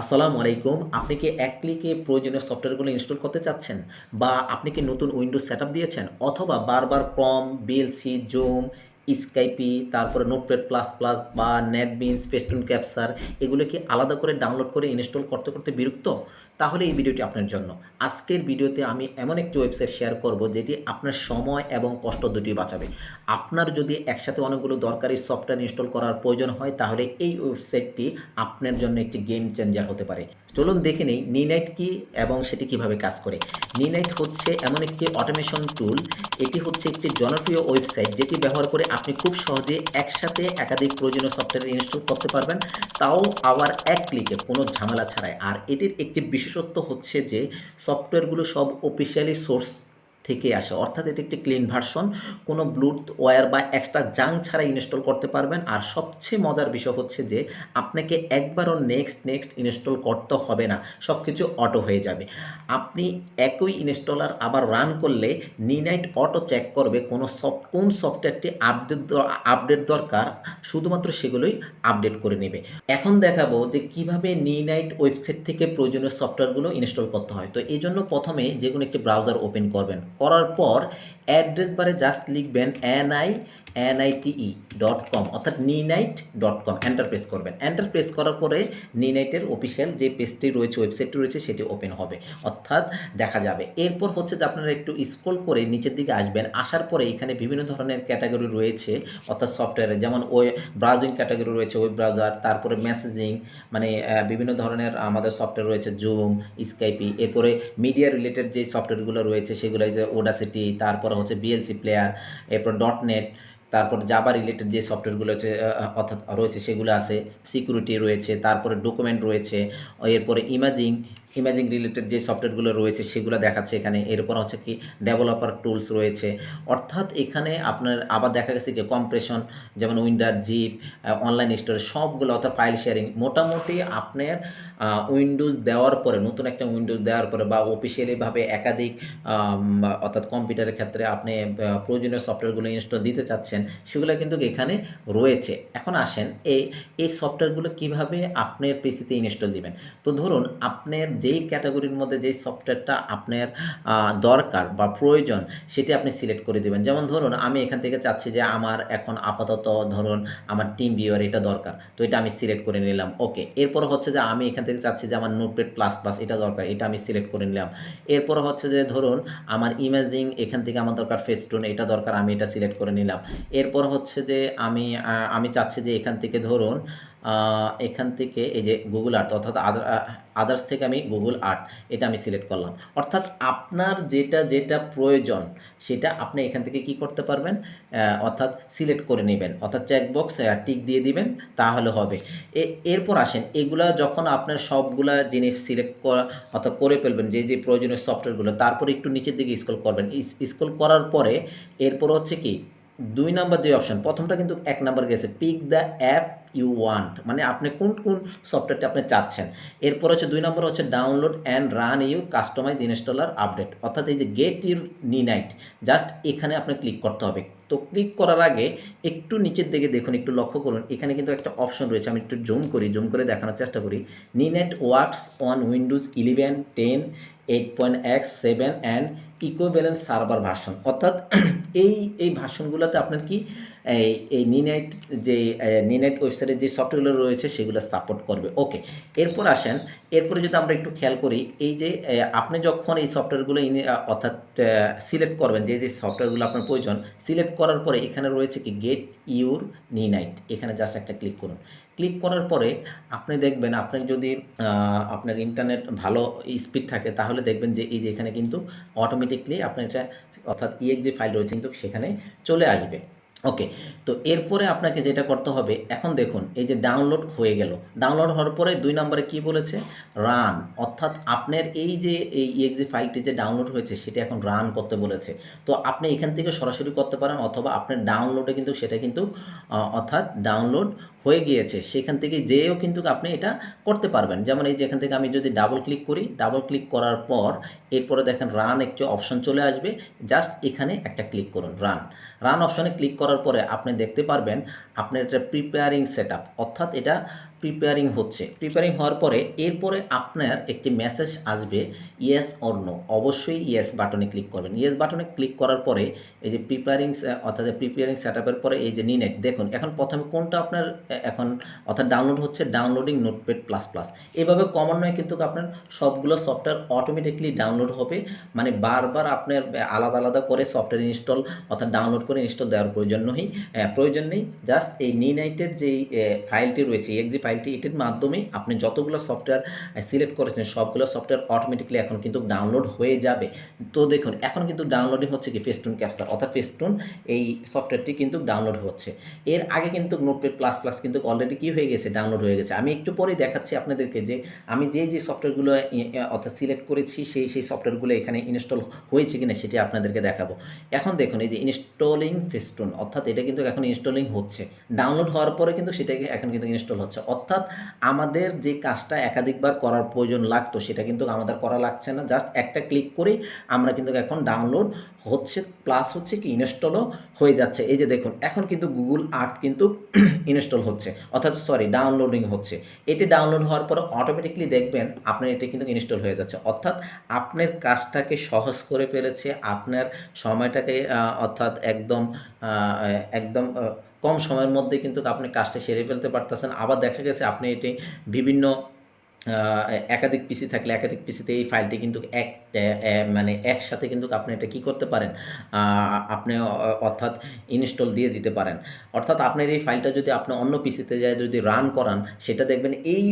আসসালামু আলাইকুম। আপনি কি এক ক্লিকে প্রয়োজনীয় সফটওয়্যারগুলো ইনস্টল করতে চাচ্ছেন? বা আপনি কি নতুন উইন্ডোজ সেট দিয়েছেন? অথবা বারবার ক্রম, বিএলসি, জুম, স্কাইপি, তারপরে নোটপ্যাড প্লাস প্লাস বা নেটবিনস, ফেস্টুন ক্যাপসার এগুলো কি আলাদা করে ডাউনলোড করে ইনস্টল করতে করতে বিরক্ত? তাহলে এই ভিডিওটি আপনার জন্য। আজকের ভিডিওতে আমি এমন একটি ওয়েবসাইট শেয়ার করব, যেটি আপনার সময় এবং কষ্ট দুটি বাঁচাবে। আপনার যদি একসাথে অনেকগুলো দরকারি সফটওয়্যার ইনস্টল করার প্রয়োজন হয়, তাহলে এই ওয়েবসাইটটি আপনার জন্য একটি গেম চেঞ্জার হতে পারে। চলুন দেখে নেই নিনাইট কি এবং সেটি কীভাবে কাজ করে। নিনাইট হচ্ছে এমন একটি অটোমেশন টুল, এটি হচ্ছে একটি জনপ্রিয় ওয়েবসাইট যেটি ব্যবহার করে আপনি খুব সহজে একসাথে একাধিক প্রয়োজনীয় সফটওয়্যার ইনস্টল করতে পারবেন, তাও আবার এক ক্লিকে, কোনো ঝামেলা ছাড়াই। আর এটির একটি বিশেষত্ব হচ্ছে যে সফটওয়্যারগুলো সব অফিসিয়ালি সোর্স থেকে আসে। অর্থাৎ এটি একটি ক্লিন ভার্সন কোনো ব্লুটুথ ওয়্যার বা এক্সট্রা জাং ছাড়া ইনস্টল করতে পারবেন। আর সবচেয়ে মজার বিষয় হচ্ছে যে, আপনাকে একবারও নেক্সট নেক্সট ইনস্টল করতে হবে না। সব কিছু অটো হয়ে যাবে। আপনি একই ইনস্টলার আবার রান করলে নিনাইট অটো চেক করবে কোনো সফট কোন সফটওয়্যারটি আপডেট আপডেট দরকার, শুধুমাত্র সেগুলোই আপডেট করে নেবে। এখন দেখাবো যে কীভাবে নিনাইট ওয়েবসাইট থেকে প্রয়োজনীয় সফটওয়্যারগুলো ইনস্টল করতে হয়। তো এই জন্য প্রথমে যে কোনো একটি ব্রাউজার ওপেন করবেন। করার পর অ্যাড্রেস বারে জাস্ট লিখবেন এনআই এনআইটিই ডট কম অর্থাৎ নিনাইট ডট কম এন্টার করবেন। এন্টার করার পরে নিনাইটের অফিসিয়াল যে পেজটি রয়েছে ওয়েবসাইটটি রয়েছে, সেটি ওপেন হবে, অর্থাৎ দেখা যাবে। এরপর হচ্ছে যে আপনারা একটু স্ক্রল করে নিচের দিকে আসবেন, আসার পরে এখানে বিভিন্ন ধরনের ক্যাটাগরি রয়েছে, অর্থাৎ সফটওয়্যারে যেমন ওয়ে ব্রাউজিং ক্যাটাগরি রয়েছে ওয়েব ব্রাউজার তারপরে মেসেজিং মানে বিভিন্ন ধরনের আমাদের সফটওয়্যার রয়েছে জুম স্কাইপি এরপরে মিডিয়া রিলেটেড যে সফটওয়্যারগুলো রয়েছে, সেগুলো যে ওডাসিটি তারপরে হচ্ছে বিএলসি প্লেয়ার এরপর ডট নেট তারপর জাবা রিলেটেড যে সফটওয়্যারগুলো আছে অর্থাৎ রয়েছে সেগুলো আছে সিকিউরিটি রয়েছে, তারপরে ডকুমেন্ট রয়েছে, এরপরে ইমাজিং ইমেজিং রিলেটেড যে সফটওয়্যারগুলো রয়েছে সেগুলো দেখাচ্ছে এখানে। এরপর হচ্ছে কি ডেভেলপার টুলস রয়েছে। অর্থাৎ এখানে আপনার আবার দেখা গেছে কি কম্প্রেশন যেমন উইন্ডার জিপ অনলাইন স্টোর সবগুলো অর্থাৎ ফাইল শেয়ারিং মোটামুটি আপনার উইন্ডোজ দেওয়ার পরে, নতুন একটা উইন্ডোজ দেওয়ার পরে বা অফিসিয়ালিভাবে একাধিক অর্থাৎ কম্পিউটারের ক্ষেত্রে আপনি প্রয়োজনীয় সফটওয়্যারগুলো ইনস্টল দিতে চাচ্ছেন, সেগুলো কিন্তু এখানে রয়েছে। এখন আসেন, এই এই সফটওয়্যারগুলো কীভাবে আপনার পিসিতে ইনস্টল দিবেন? তো ধরুন, আপনার যেই ক্যাটাগরির মধ্যে যেই সফটওয়্যারটা আপনার দরকার বা প্রয়োজন, সেটি আপনি সিলেক্ট করে দেবেন। যেমন ধরুন, আমি এখান থেকে চাচ্ছি যে আমার এখন আপাতত ধরুন আমার টিম ভিউয়ার এটা দরকার, তো এটা আমি সিলেক্ট করে নিলাম ওকে এরপর হচ্ছে যে আমি এখান থেকে চাচ্ছি যে আমার নোটপ্যাড প্লাস প্লাস এটা দরকার, এটা আমি সিলেক্ট করে নিলাম। এরপর হচ্ছে যে ধরুন, আমার ইমেজিং এখান থেকে আমার দরকার ফেস্টুন এটা দরকার, আমি এটা সিলেক্ট করে নিলাম। এরপর হচ্ছে যে আমি আমি চাচ্ছি যে এখান থেকে ধরুন এখান থেকে এই যে গুগল আর্ট অর্থাৎ আদার্স থেকে আমি গুগল আর্ট এটা আমি সিলেক্ট করলাম। অর্থাৎ আপনার যেটা যেটা প্রয়োজন, সেটা আপনি এখান থেকে কি করতে পারবেন? অর্থাৎ সিলেক্ট করে নেবেন। অর্থাৎ চেকবক্স টিক দিয়ে দিবেন, তাহলে হবে। এরপর আসেন, এগুলা যখন আপনার সবগুলা জিনিস সিলেক্ট করা, অর্থাৎ করে ফেলবেন, যে যে প্রয়োজনীয় সফটওয়্যারগুলো তারপরে একটু নিচের দিকে স্ক্রল করবেন। স্ক্রল করার পরে, এরপর হচ্ছে কি, দুই নাম্বার যে অপশন প্রথমটা কিন্তু এক নাম্বার গেছে pick the app you want মানে আপনি কোন কোন সফটওয়্যারটা আপনি চাচ্ছেন। এরপর হচ্ছে দুই নম্বর হচ্ছে download and run you customize installer update অর্থাৎ এই যে গেট ইউর নিনাইট জাস্ট এখানে আপনি ক্লিক করতে হবে। তো ক্লিক করার আগে একটু নিচের দিকে দেখুন, একটু লক্ষ্য করুন, এখানে কিন্তু একটা অপশন রয়েছে, আমি একটু জুম করি জুম করে দেখানোর চেষ্টা করি। Ninite works on Windows eleven ten eight point X seven and equivalent server version অর্থাৎ এই এই ভার্সনগুলোতে আপনার কি এই এই নিনাইট যে নিনাইট ওয়েবসাইটের যে সফটওয়্যারগুলো রয়েছে সেগুলো সাপোর্ট করবে। ওকে এরপর আসেন, এরপরে যদি আমরা একটু খেয়াল করি, এই যে আপনি যখন এই সফটওয়্যারগুলো অর্থাৎ সিলেক্ট করবেন, যে যে সফটওয়্যারগুলো আপনার প্রয়োজন সিলেক্ট করার পরে এখানে রয়েছে কি গেট ইউর নিনাইট এখানে জাস্ট একটা ক্লিক করুন। ক্লিক করার পরে আপনি দেখবেন, আপনার যদি আপনার ইন্টারনেট ভালো স্পিড থাকে, তাহলে দেখবেন যে, এই যে এখানে কিন্তু অটোমেটিকলি আপনার এটা অর্থাৎ ইএক যে ফাইল রয়েছে, কিন্তু সেখানে চলে আসবে। ওকে তো এরপরে আপনাকে যেটা করতে হবে, এখন দেখুন, এই যে ডাউনলোড হয়ে গেল। ডাউনলোড হওয়ার পরে দুই নম্বরে কি বলেছে? রান অর্থাৎ আপনার এই যে এই ইএক্সি ফাইলটি যে ডাউনলোড হয়েছে, সেটা এখন রান করতে বলেছে। তো আপনি এখান থেকে সরাসরি করতে পারেন, অথবা আপনার ডাউনলোডে কিন্তু সেটা কিন্তু অর্থাৎ ডাউনলোড হয়ে গিয়েছে, সেখান থেকে যেয়েও কিন্তু আপনি এটা করতে পারবেন। যেমন এই যেখান থেকে আমি যদি ডাবল ক্লিক করি ডাবল ক্লিক করার পর এরপরে দেখেন রান একটি অপশন চলে আসবে। জাস্ট এখানে একটা ক্লিক করুন রান রান অপশনে ক্লিক করার পরে আপনি দেখতে পারবেন আপনার এটা প্রিপেয়ারিং সেট অর্থাৎ এটা প্রিপেয়ারিং হচ্ছে। প্রিপেয়ারিং হওয়ার পরে এরপরে আপনার একটি মেসেজ আসবে ইয়েস অর নো অবশ্যই ইয়েস বাটনে ক্লিক করবেন। ইয়েস বাটনে ক্লিক করার পরে এই যে প্রিপেয়ারিং অর্থাৎ প্রিপেয়ারিং সেট পরে এই যে নিনেট, দেখুন, এখন প্রথমে কোনটা আপনার এখন অর্থাৎ ডাউনলোড হচ্ছে ডাউনলোডিং নোটপ্যাড প্লাস প্লাস এভাবে কমন কিন্তু আপনার সবগুলো সফটওয়্যার অটোমেটিকলি ডাউনলোড হবে। মানে বারবার আপনার আলাদা আলাদা করে সফটওয়্যার ইনস্টল অর্থাৎ ডাউনলোড করে ইনস্টল দেওয়ার প্রয়োজন নেই। প্রয়োজন নেই। জাস্ট এই নিনাইটের যেই ফাইলটি রয়েছে এক্সি ফাইলটি এটির মাধ্যমে আপনি যতগুলো সফটওয়্যার সিলেক্ট করেছেন, সবগুলো সফটওয়্যার অটোমেটিকলি এখন কিন্তু ডাউনলোড হয়ে যাবে। তো দেখুন, এখন কিন্তু ডাউনলোডিং হচ্ছে কি ফেস্টুন ক্যাপচার অর্থাৎ ফেস্টুন এই সফটওয়্যারটি কিন্তু ডাউনলোড হচ্ছে। এর আগে কিন্তু নোটপ্যাড প্লাস প্লাস কিন্তু অলরেডি কি হয়ে গেছে? ডাউনলোড হয়ে গেছে। আমি একটু পরেই দেখাচ্ছি আপনাদেরকে যে আমি যে যে সফটওয়্যারগুলো অর্থাৎ সিলেক্ট করেছি, সেই সেই সফটওয়্যারগুলো এখানে ইনস্টল হয়েছে কিনা সেটি আপনাদেরকে দেখাবো। এখন দেখুন, এই যে ইনস্টলিং ফেস্টুন অর্থাৎ এটা কিন্তু এখন ইনস্টলিং হচ্ছে। ডাউনলোড হওয়ার পরে কিন্তু সেটাকে এখন কিন্তু ইনস্টল হচ্ছে। অর্থাৎ আমাদের যে কাজটা একাধিকবার করার প্রয়োজন লাগতো, সেটা কিন্তু আমাদের করা লাগছে না। জাস্ট একটা ক্লিক করেই আমরা কিন্তু এখন ডাউনলোড হচ্ছে প্লাস হচ্ছে কি ইনস্টলও হয়ে যাচ্ছে। এই যে দেখুন, এখন কিন্তু গুগল আর্ট কিন্তু ইনস্টল হচ্ছে, অর্থাৎ সরি ডাউনলোডিং হচ্ছে। এটি ডাউনলোড হওয়ার পরে অটোমেটিকলি দেখবেন আপনার এটি কিন্তু ইনস্টল হয়ে যাচ্ছে। অর্থাৎ আপনার কাজটাকে সহজ করে ফেলেছে, আপনার সময়টাকে অর্থাৎ একদম একদম কম সময়ের মধ্যে কিন্তু আপনি কাজটা সেরে ফেলতে পারতেছেন। আবার দেখা গেছে আপনি এটি বিভিন্ন একাধিক পিসি থাকলে একাধিক পিসিতে এই ফাইলটি কিন্তু এক মানে একসাথে কিন্তু আপনি এটা কি করতে পারেন? আপনি অর্থাৎ ইনস্টল দিয়ে দিতে পারেন। অর্থাৎ আপনার এই ফাইলটা যদি আপনি অন্য পিসিতে যায় যদি রান করান, সেটা দেখবেন এই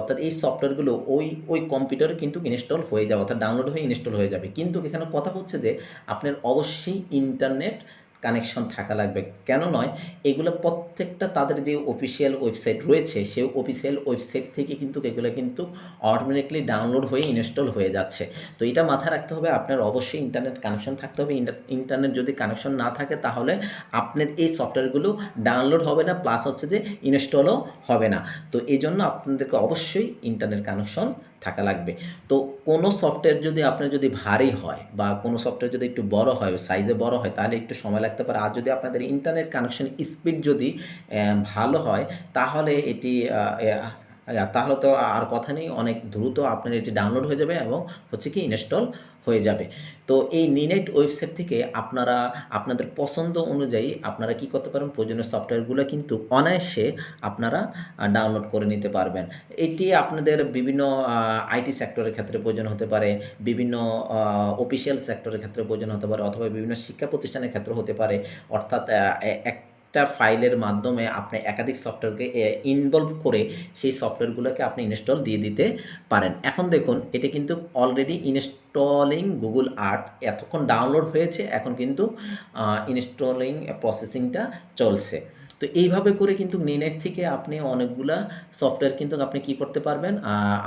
অর্থাৎ এই সফটওয়্যারগুলো ওই ওই কম্পিউটারে কিন্তু ইনস্টল হয়ে যাবে, অর্থাৎ ডাউনলোড হয়ে ইনস্টল হয়ে যাবে। কিন্তু এখানে কথা হচ্ছে যে, আপনার অবশ্যই ইন্টারনেট কানেকশন থাকা লাগবে। কেন নয়, এগুলো প্রত্যেকটা তাদের যে অফিসিয়াল ওয়েবসাইট রয়েছে, সেই অফিসিয়াল ওয়েবসাইট থেকে কিন্তু এগুলো কিন্তু অটোমেটিকলি ডাউনলোড হয়ে ইনস্টল হয়ে যাচ্ছে। তো এটা মাথায় রাখতে হবে, আপনার অবশ্যই ইন্টারনেট কানেকশন থাকতে হবে। ইন্টার- ইন্টারনেট যদি কানেকশন না থাকে, তাহলে আপনার এই সফটওয়্যারগুলো ডাউনলোড হবে না প্লাস হচ্ছে যে ইনস্টলও হবে না। তো এই জন্য আপনাদেরকে অবশ্যই ইন্টারনেট কানেকশন থাকা লাগবে। তো কোনো সফটওয়্যার যদি আপনার যদি ভারী হয় বা কোনো সফটওয়্যার যদি একটু বড় হয় সাইজে বড় হয়, তাহলে একটু সময় লাগতে পারে। আর যদি আপনাদের ইন্টারনেট কানেকশন স্পিড যদি ভালো হয়, তাহলে এটি তাহলে তো আর কথা নেই, অনেক দ্রুত আপনার এটি ডাউনলোড হয়ে যাবে এবং হচ্ছে কি ইনস্টল হয়ে যাবে। তো এই নিনেট ওয়েবসাইট থেকে আপনারা আপনাদের পছন্দ অনুযায়ী আপনারা কি করতে পারেন প্রয়োজনীয় সফটওয়্যারগুলো কিন্তু অনায়াসে আপনারা ডাউনলোড করে নিতে পারবেন। এটি আপনাদের বিভিন্ন আইটি সেক্টরের ক্ষেত্রে প্রয়োজন হতে পারে বিভিন্ন অফিসিয়াল সেক্টরের ক্ষেত্রে প্রয়োজন হতে পারে অথবা বিভিন্ন শিক্ষা প্রতিষ্ঠানের ক্ষেত্রে হতে পারে। অর্থাৎ আহ, এ- একটা ফাইলের মাধ্যমে আপনি একাধিক সফটওয়্যারকে ইনভলভ করে সেই সফটওয়্যারগুলোকে আপনি ইনস্টল দিয়ে দিতে পারেন। এখন দেখুন, এটা কিন্তু অলরেডি ইনস্টলিং গুগল আর্ট এতক্ষণ ডাউনলোড হয়েছে, এখন কিন্তু ইনস্টলিং প্রসেসিংটা চলছে। তো এইভাবে করে কিন্তু নেট থেকে আপনি অনেকগুলা সফটওয়্যার কিন্তু আপনি কি করতে পারবেন?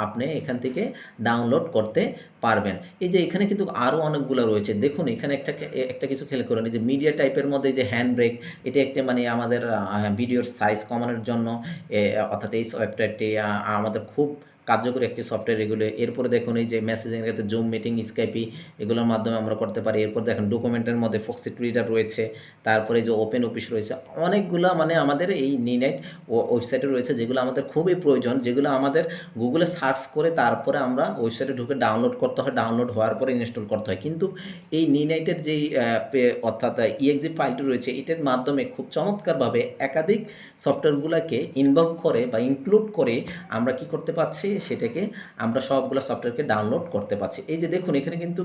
আপনি এখান থেকে ডাউনলোড করতে পারবেন। এই যে এখানে কিন্তু আরও অনেকগুলো রয়েছে। দেখুন, এখানে একটা একটা কিছু খেলে করেন। এই যে মিডিয়া টাইপের মধ্যে যে হ্যান্ড ব্রেক এটা একটা মানে আমাদের ভিডিওর সাইজ কমানোর জন্য অর্থাৎ এই সফটওয়্যারটি আমাদের খুব কার্যকরী একটি সফটওয়্যার এগুলো। এরপরে দেখুন এই যে মেসেজিং ক্ষেত্রে জুম মিটিং স্কাইপি এগুলোর মাধ্যমে আমরা করতে পারি। এরপর দেখুন ডকুমেন্টের মধ্যে ফক্সিট রিডার রয়েছে। তারপরে যে ওপেন অফিস রয়েছে। অনেকগুলো মানে আমাদের এই নিনেট ওয়েবসাইটে রয়েছে যেগুলো আমাদের খুবই প্রয়োজন, যেগুলো আমাদের গুগলে সার্চ করে তারপরে আমরা ওয়েবসাইটে ঢুকে ডাউনলোড করতে হয়। ডাউনলোড হওয়ার পরে ইনস্টল করতে হয়। কিন্তু এই নিনাইটের যেই অর্থাৎ ইএক্সি ফাইলটি রয়েছে, এটার মাধ্যমে খুব চমৎকারভাবে একাধিক সফটওয়্যারগুলোকে ইনভলভ করে বা ইনক্লুড করে আমরা কি করতে পারছি? সেটাকে আমরা সবগুলো সফটওয়্যারকে ডাউনলোড করতে পারছি। এই যে দেখুন, এখানে কিন্তু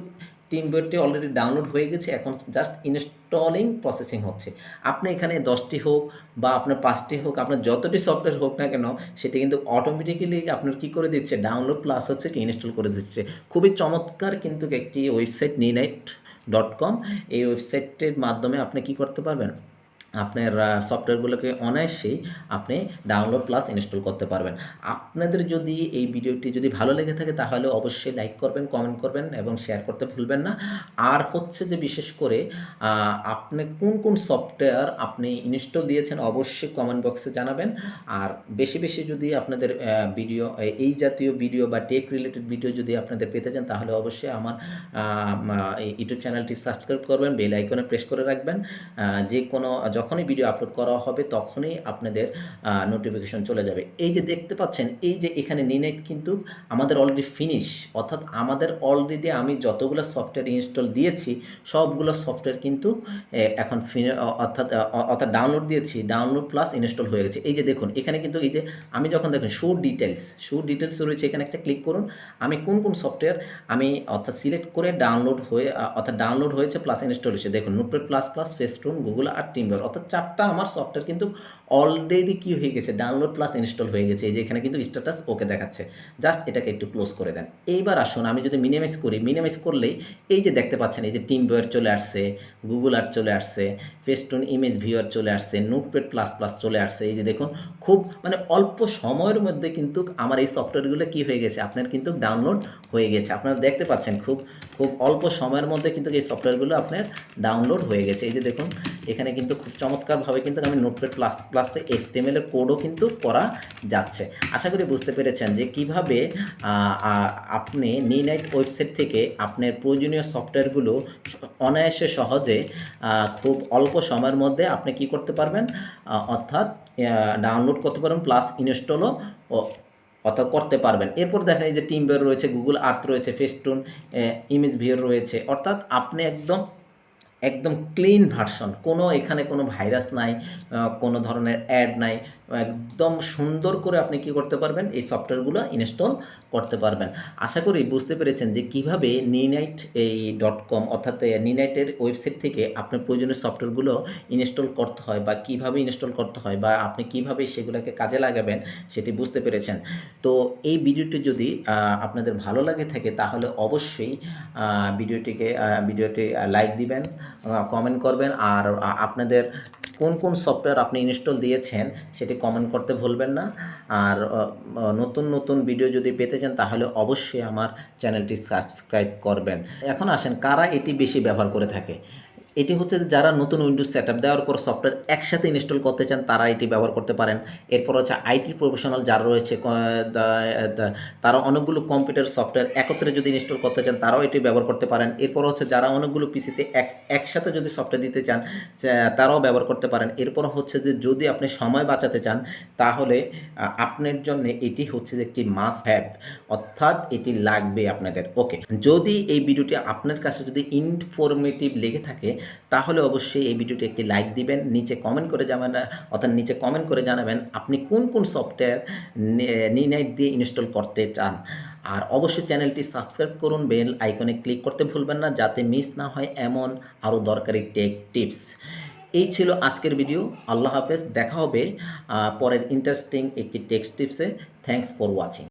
টিম বইটি অলরেডি ডাউনলোড হয়ে গেছে, এখন জাস্ট ইনস্টলিং প্রসেসিং হচ্ছে। আপনি এখানে দশটি হোক বা আপনার পাঁচটি হোক, আপনার যতটি সফটওয়্যার হোক না কেন, সেটা কিন্তু অটোমেটিক্যালি আপনার কি করে দিচ্ছে? ডাউনলোড প্লাস হচ্ছে কি ইনস্টল করে দিচ্ছে। খুবই চমৎকার কিন্তু একটি ওয়েবসাইট নিনাইট ডট কম এই ওয়েবসাইটের মাধ্যমে আপনি কি করতে পারবেন? আপনার সফটওয়্যারগুলোকে অনায়াসেই আপনি ডাউনলোড প্লাস ইনস্টল করতে পারবেন। আপনাদের যদি এই ভিডিওটি যদি ভালো লেগে থাকে, তাহলে অবশ্যই লাইক করবেন কমেন্ট করবেন এবং শেয়ার করতে ভুলবেন না। আর হচ্ছে যে বিশেষ করে আপনি কোন কোন সফটওয়্যার আপনি ইনস্টল দিয়েছেন, অবশ্যই কমেন্ট বক্সে জানাবেন। আর বেশি বেশি যদি আপনাদের ভিডিও এই জাতীয় ভিডিও বা টেক রিলেটেড ভিডিও যদি আপনাদের পেতে চান, তাহলে অবশ্যই আমার ইউটিউব চ্যানেলটি সাবস্ক্রাইব করবেন বেল আইকনে প্রেস করে রাখবেন। যে কোনো যখনই ভিডিও আপলোড করা হবে, তখনই আপনাদের নোটিফিকেশন চলে যাবে। এই যে দেখতে পাচ্ছেন, এই যে এখানে নিনেট কিন্তু আমাদের অলরেডি ফিনিশ অর্থাৎ আমাদের অলরেডি আমি যতগুলো সফটওয়্যার ইনস্টল দিয়েছি, সবগুলো সফটওয়্যার কিন্তু এখন অর্থাৎ অর্থাৎ ডাউনলোড দিয়েছি ডাউনলোড প্লাস ইনস্টল হয়ে গেছে। এই যে দেখুন, এখানে কিন্তু এই যে আমি যখন দেখুন শো ডিটেলস শো ডিটেলস রয়েছে, এখানে একটা ক্লিক করুন। আমি কোন কোন সফটওয়্যার আমি, অর্থাৎ সিলেক্ট করে ডাউনলোড হয়ে অর্থাৎ ডাউনলোড হয়েছে প্লাস ইনস্টল হয়েছে। দেখুন নোটপ্যাড প্লাস প্লাস ফেস্টুন গুগল আর টিমবার অর্থাৎ চারটা আমার সফটওয়্যার কিন্তু অলরেডি কি হয়ে গেছে? ডাউনলোড প্লাস ইনস্টল হয়ে গেছে। এই যে এখানে কিন্তু স্ট্যাটাস ওকে দেখাচ্ছে। জাস্ট এটাকে একটু ক্লোজ করে দেন। এইবার আসুন, আমি যদি মিনিমাইজ করি মিনিমাইজ করলেই এই যে দেখতে পাচ্ছেন, এই যে টিম বয়ার চলে আসছে গুগল আর্ট চলে আসছে ফেস্টুন ইমেজ ভিউয়ার চলে আসছে নোটপ্যাড প্লাস প্লাস চলে আসছে। এই যে দেখুন, খুব মানে অল্প সময়ের মধ্যে কিন্তু আমার এই সফটওয়্যারগুলো কি হয়ে গেছে? আপনার কিন্তু ডাউনলোড হয়ে গেছে। আপনারা দেখতে পাচ্ছেন, খুব খুব অল্প সময়ের মধ্যে কিন্তু এই সফটওয়্যারগুলো আপনার ডাউনলোড হয়ে গেছে। এই যে দেখুন, এখানে কিন্তু খুব চমৎকারভাবে কিন্তু আমি নোটপ্যাড প্লাস প্লাসতে এসটিএমএল এর কোডও কিন্তু করা যাচ্ছে। আশা করি বুঝতে পেরেছেন যে কীভাবে আপনি নিনাইট ওয়েবসাইট থেকে আপনার প্রয়োজনীয় সফটওয়্যারগুলো অনায়াসে সহজে খুব অল্প সময়ের মধ্যে আপনি কি করতে পারবেন? অর্থাৎ ডাউনলোড করতে পারবেন প্লাস ইনস্টলও অর্থাৎ করতে পারবেন। এরপর দেখেন এই যে টিম বের রয়েছে গুগল আর্থ রয়েছে ফেস্টুন ইমেজ ভিওর রয়েছে। অর্থাৎ আপনি একদম একদম ক্লিন ভার্সন কোনো এখানে কোনো ভাইরাস নাই কোনো ধরনের অ্যাড নাই। একদম সুন্দর করে আপনি কি করতে পারবেন? এই সফটওয়্যারগুলো ইনস্টল করতে পারবেন। আশা করি বুঝতে পেরেছেন যে কীভাবে নিনাইট এই ডট কম অর্থাৎ নিনাইটের ওয়েবসাইট থেকে আপনার প্রয়োজনীয় সফটওয়্যারগুলো ইনস্টল করতে হয় বা কীভাবে ইনস্টল করতে হয় বা আপনি কীভাবে সেগুলোকে কাজে লাগাবেন সেটি বুঝতে পেরেছেন। তো এই ভিডিওটি যদি আপনাদের ভালো লাগে থাকে তাহলে অবশ্যই ভিডিওটিকে ভিডিওটি লাইক দিবেন কমেন্ট করবেন আর আপনাদের কোন কোন সফটওয়্যার আপনি ইনস্টল দিয়েছেন সেটি কমেন্ট করতে ভুলবেন না। আর নতুন নতুন ভিডিও যদি পেতে চান তাহলে অবশ্যই আমার চ্যানেলটি সাবস্ক্রাইব করবেন। এখন আসেন, কারা এটি বেশি ব্যবহার করে থাকে? এটি হচ্ছে যারা নতুন উইন্ডোজ সেট আপ দেওয়ার পর সফটওয়্যার একসাথে ইনস্টল করতে চান, তারা এটি ব্যবহার করতে পারেন। এরপর হচ্ছে আইটি প্রফেশনাল যারা রয়েছে তারা অনেকগুলো কম্পিউটার সফটওয়্যার একত্রে যদি ইনস্টল করতে চান, তারাও এটি ব্যবহার করতে পারেন। এরপর হচ্ছে যারা অনেকগুলো পিসিতে এক, একসাথে যদি সফটওয়্যার দিতে চান তারাও ব্যবহার করতে পারেন। এরপর হচ্ছে যে যদি আপনি সময় বাঁচাতে চান, তাহলে আপনার জন্য এটি হচ্ছে একটি মাস্ট হ্যাভ অর্থাৎ এটি লাগবে আপনাদের। ওকে যদি এই ভিডিওটি আপনার কাছে যদি ইনফরমেটিভ লেগে থাকে তাহলে অবশ্যই এই ভিডিওটি একটি লাইক দিবেন, নিচে কমেন্ট করে যাবেন অর্থাৎ নিচে কমেন্ট করে জানাবেন আপনি কোন কোন সফটওয়্যার নিনাইট দিয়ে ইনস্টল করতে চান। আর অবশ্যই চ্যানেলটি সাবস্ক্রাইব করুন বেল আইকনে ক্লিক করতে ভুলবেন না যাতে মিস না হয় এমন আরও দরকারি টেক টিপস এই ছিল আজকের ভিডিও আল্লাহ হাফেজ, দেখা হবে পরের ইন্টারেস্টিং একটি টেক্সট টিপসে থ্যাংকস ফর ওয়াচিং